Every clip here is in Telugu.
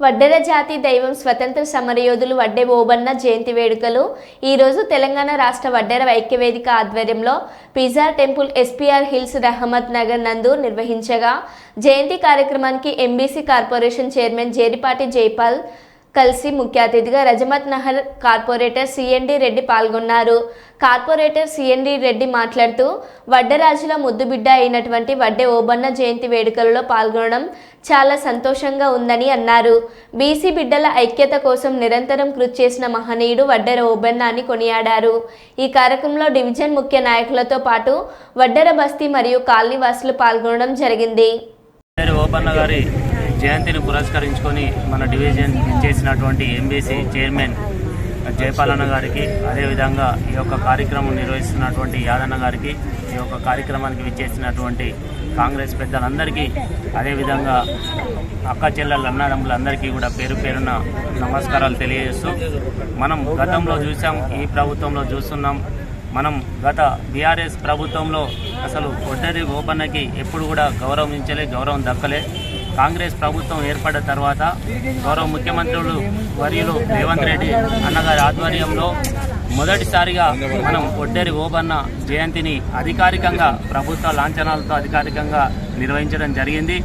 వడ్డెర జాతి దైవం స్వతంత్ర సమరయోధులు వడ్డే ఓబన్న జయంతి వేడుకలు. ఈరోజు తెలంగాణ రాష్ట్ర వడ్డెర ఐక్యవేదిక ఆధ్వర్యంలో పిజార్ temple SPR hills Rahmat Nagar నందు నిర్వహించగా జయంతి కార్యక్రమానికి MBC corporation chairman Jeripati Jaipal కలిసి ముఖ్య అతిథిగా రజమత్ నహర్ కార్పొరేటర్ సిఎన్డి రెడ్డి పాల్గొన్నారు. కార్పొరేటర్ సిఎన్డి రెడ్డి మాట్లాడుతూ వడ్డరాజుల ముద్దుబిడ్డ అయినటువంటి వడ్డే ఓబన్న జయంతి వేడుకలలో పాల్గొనడం చాలా సంతోషంగా ఉందని అన్నారు. బీసీ బిడ్డల ఐక్యత కోసం నిరంతరం కృషి చేసిన మహనీయుడు వడ్డెర ఓబన్న అని కొనియాడారు. ఈ కార్యక్రమంలో డివిజన్ ముఖ్య నాయకులతో పాటు వడ్డెర బస్తీ మరియు కాలనీవాసులు పాల్గొనడం జరిగింది. గారి జయంతిని పురస్కరించుకొని మన డివిజన్ చేసినటువంటి ఎంబీసీ చైర్మన్ జయపాలన్న గారికి అదేవిధంగా ఈ యొక్క కార్యక్రమం నిర్వహిస్తున్నటువంటి యాదన్న గారికి ఈ యొక్క కార్యక్రమానికి విచ్చేసినటువంటి కాంగ్రెస్ పెద్దలందరికీ అదేవిధంగా అక్క చెల్లెళ్ళ అన్నదమ్ములందరికీ కూడా పేరు పేరున నమస్కారాలు తెలియజేస్తూ మనం గతంలో చూసాం ఈ ప్రభుత్వంలో చూస్తున్నాం. మనం గత బీఆర్ఎస్ ప్రభుత్వంలో అసలు ఒడ్డరి గోపన్నకి ఎప్పుడు కూడా గౌరవించలే గౌరవం దక్కలే. కాంగ్రెస్ ప్రభుత్వం ఏర్పడిన తర్వాత గౌరవ ముఖ్యమంత్రులు వర్యులు రేవంత్ రెడ్డి అన్నగారి ఆధ్వర్యంలో మొదటిసారిగా మనం ఒడ్డరి ఓబన్న జయంతిని అధికారికంగా ప్రభుత్వ లాంఛనాలతో అధికారికంగా నిర్వహించడం జరిగింది.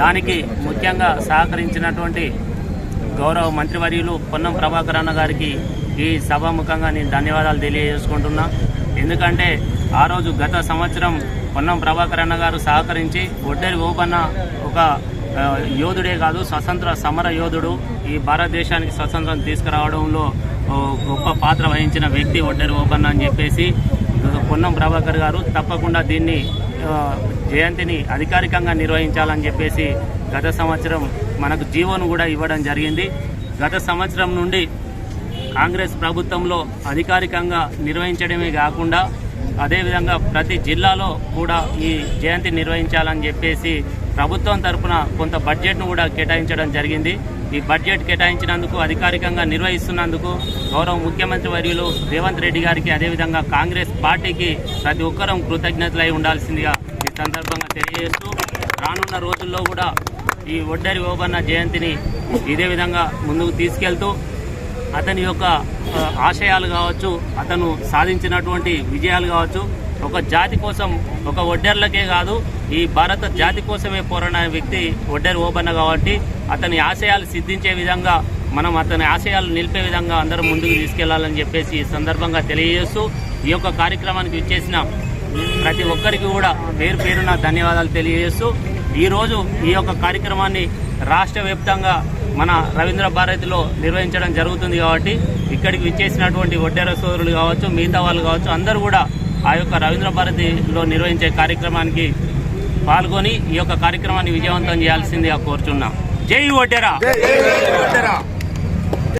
దానికి ముఖ్యంగా సహకరించినటువంటి గౌరవ మంత్రివర్యులు పొన్నం ప్రభాకర్ అన్న గారికి ఈ సభాముఖంగా నేను ధన్యవాదాలు తెలియజేసుకుంటున్నా. ఎందుకంటే ఆ రోజు గత సంవత్సరం పొన్నం ప్రభాకర్ అన్న గారు సహకరించి ఒడ్డేరి ఓపన్న ఒక యోధుడే కాదు స్వతంత్ర సమర యోధుడు ఈ భారతదేశానికి స్వతంత్రం తీసుకురావడంలో గొప్ప పాత్ర వహించిన వ్యక్తి ఒడ్డేరి ఓపన్న అని చెప్పేసి పొన్నం ప్రభాకర్ గారు తప్పకుండా దీన్ని జయంతిని అధికారికంగా నిర్వహించాలని చెప్పేసి గత సంవత్సరం మనకు జీవోను కూడా ఇవ్వడం జరిగింది. గత సంవత్సరం నుండి కాంగ్రెస్ ప్రభుత్వంలో అధికారికంగా నిర్వహించడమే కాకుండా అదేవిధంగా ప్రతి జిల్లాలో కూడా ఈ జయంతి నిర్వహించాలని చెప్పేసి ప్రభుత్వం తరపున కొంత బడ్జెట్ను కూడా కేటాయించడం జరిగింది. ఈ బడ్జెట్ కేటాయించినందుకు అధికారికంగా నిర్వహిస్తున్నందుకు గౌరవ ముఖ్యమంత్రి వర్యులు రేవంత్ రెడ్డి గారికి అదేవిధంగా కాంగ్రెస్ పార్టీకి ప్రతి ఒక్కరం కృతజ్ఞతలై ఉండాల్సిందిగా ఈ సందర్భంగా తెలియజేస్తూ రానున్న రోజుల్లో కూడా ఈ ఒడ్డరి ఓబన్న జయంతిని ఇదే విధంగా ముందుకు తీసుకెళ్తూ అతని యొక్క ఆశయాలు కావచ్చు అతను సాధించినటువంటి విజయాలు కావచ్చు ఒక జాతి కోసం ఒక ఒడ్డెర్లకే కాదు ఈ భారత జాతి కోసమే పోరాడిన వ్యక్తి ఒడ్డెర్ ఓబన్న కాబట్టి అతని ఆశయాలు సిద్ధించే విధంగా మనం అతని ఆశయాలు నిలిపే విధంగా అందరం ముందుకు తీసుకెళ్ళాలని చెప్పేసి ఈ సందర్భంగా తెలియజేస్తూ ఈ యొక్క కార్యక్రమానికి ఇచ్చేసిన ప్రతి ఒక్కరికి కూడా పేరు పేరున ధన్యవాదాలు తెలియజేస్తూ ఈరోజు ఈ యొక్క కార్యక్రమాన్ని రాష్ట్ర వ్యాప్తంగా మన రవీంద్ర భారతిలో నిర్వహించడం జరుగుతుంది కాబట్టి ఇక్కడికి విచ్చేసినటువంటి ఒడ్డెర సోదరులు కావచ్చు మిగతా వాళ్ళు కావచ్చు అందరూ కూడా ఆ యొక్క రవీంద్ర భారతిలో నిర్వహించే కార్యక్రమానికి పాల్గొని ఈ యొక్క కార్యక్రమాన్ని విజయవంతం చేయాల్సిందిగా కోరుచున్నాం. జై ఓటెరా